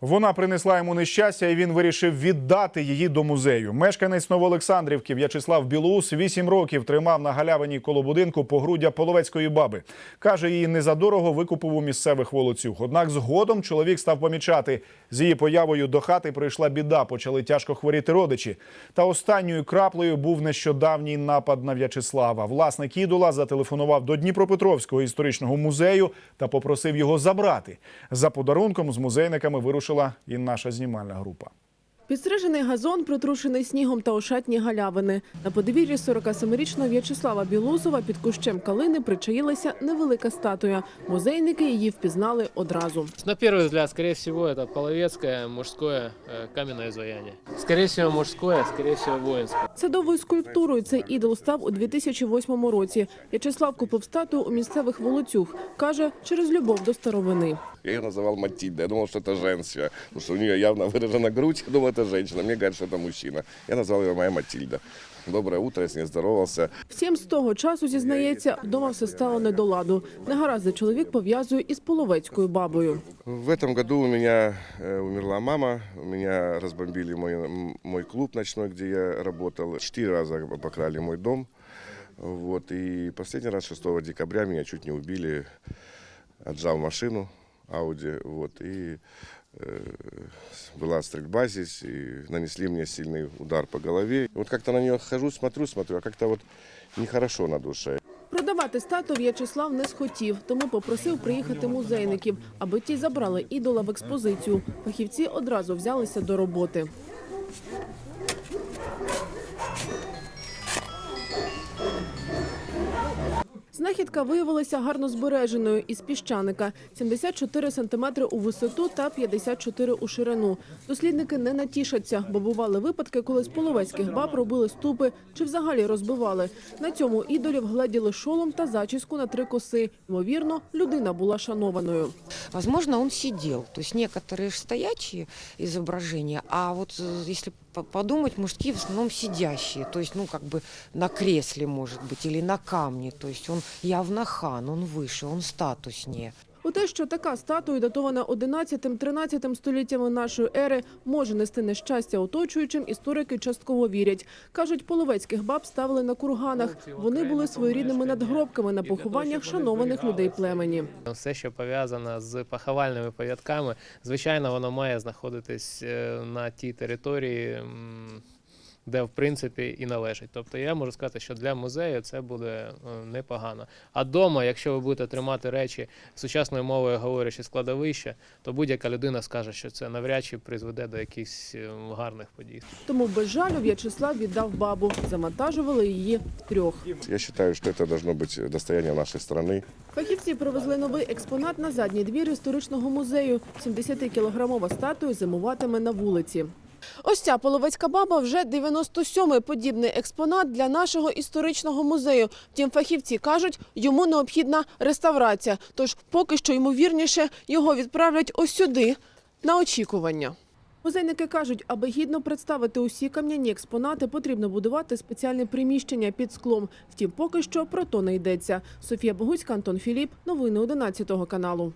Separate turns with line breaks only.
Вона принесла йому нещастя, і він вирішив віддати її до музею. Мешканець Новоолександрівки В'ячеслав Білоус 8 років тримав на галявині коло будинку погруддя половецької баби. Каже, її незадорого викупив у місцевих волоцюг. Однак згодом чоловік став помічати. З її появою до хати прийшла біда, почали тяжко хворіти родичі. Та останньою краплею був нещодавній напад на В'ячеслава. Власник ідола зателефонував до Дніпропетровського історичного музею та попросив його забрати. За подарунком з музейниками вирушила і наша знімальна група.
Підстрижений газон, притрушений снігом та ошатні галявини. На подвір'ї 47-річного В'ячеслава Білузова під кущем калини причаїлася невелика статуя. Музейники її впізнали одразу.
На первый взгляд, скорее всего, это половецкое мужское э, каменное изваяние. Скорее всего, мужское, скорее всего, воинское.
Садовою скульптурою цей ідол став у 2008 році. В'ячеслав купив статую у місцевих волоцюг. Каже, через любов до старовини.
Я ее называл Матильда. Я думал, что это женская, потому что у нее явно выражена грудь. Я думал, это женщина. Мне говорят, что это мужчина. Я назвал ее моя Матильда. Доброе утро, я с ней здоровался.
Втім, з того часу зізнається, вдома все стало не до ладу. Негаразди чоловік пов'язує із половецькою бабою.
В этом году у меня э, умерла мама, у меня разбомбили мой, м, мой клуб ночной, где я работал. Четыре раза обокрали мой дом. Вот, и последний раз 6 декабря меня чуть не убили, отжал машину Ауди, вот, и э, была стрельба здесь, и нанесли мне сильный удар по голове. Вот как-то на нее хожу, смотрю, смотрю, а как-то вот нехорошо на душе.
Продавати стату В'ячеслав не схотів, тому попросив приїхати музейників, аби ті забрали ідола в експозицію. Фахівці одразу взялися до роботи. Знахідка виявилася гарно збереженою із піщаника 74 сантиметри у висоту та 54 у ширину. Дослідники не натішаться, бо бували випадки, коли з половецьких баб робили ступи чи взагалі розбивали. На цьому ідолі вгледіли шолом та зачіску на три коси. Ймовірно, людина була шанованою.
Возможно, он сидел. То есть некоторые ж стоячие изображения, а вот э, если по- подумать, мужские в основном сидящие. То есть, ну, как бы на кресле, может быть, или на камне. То есть он явно хан, он выше, он статуснее.
У те, що така статуя, датована 11-13 століттями нашої ери, може нести нещастя оточуючим, історики частково вірять. Кажуть, половецьких баб ставили на курганах. Вони були своєрідними надгробками на похованнях шанованих людей племені.
Все, що пов'язано з поховальними пам'ятками, звичайно, воно має знаходитись е, на тій території, де в принципі і належить. Тобто я можу сказати, що для музею це буде е, непогано. А дома, якщо ви будете тримати речі сучасною мовою говорячи складовище, то будь-яка людина скаже, що це навряд чи призведе до якихось е, гарних подій.
Тому без жалю В'ячеслав віддав бабу. Завантажували її трьох.
Я считаю, что это должно быть достоянием нашей страны.
Фахівці привезли новий експонат на задній двір історичного музею. 70-кілограмова статуя зимуватиме на вулиці. Ось ця половецька баба вже 97-й подібний експонат для нашого історичного музею. Втім, фахівці кажуть, йому необхідна реставрація. Тож поки що ймовірніше його відправлять ось сюди на очікування. Музейники кажуть, аби гідно представити усі кам'яні експонати, потрібно будувати спеціальне приміщення під склом. Втім, поки що про то не йдеться. Софія Богуцька, Антон Філіп. Новини 11 каналу.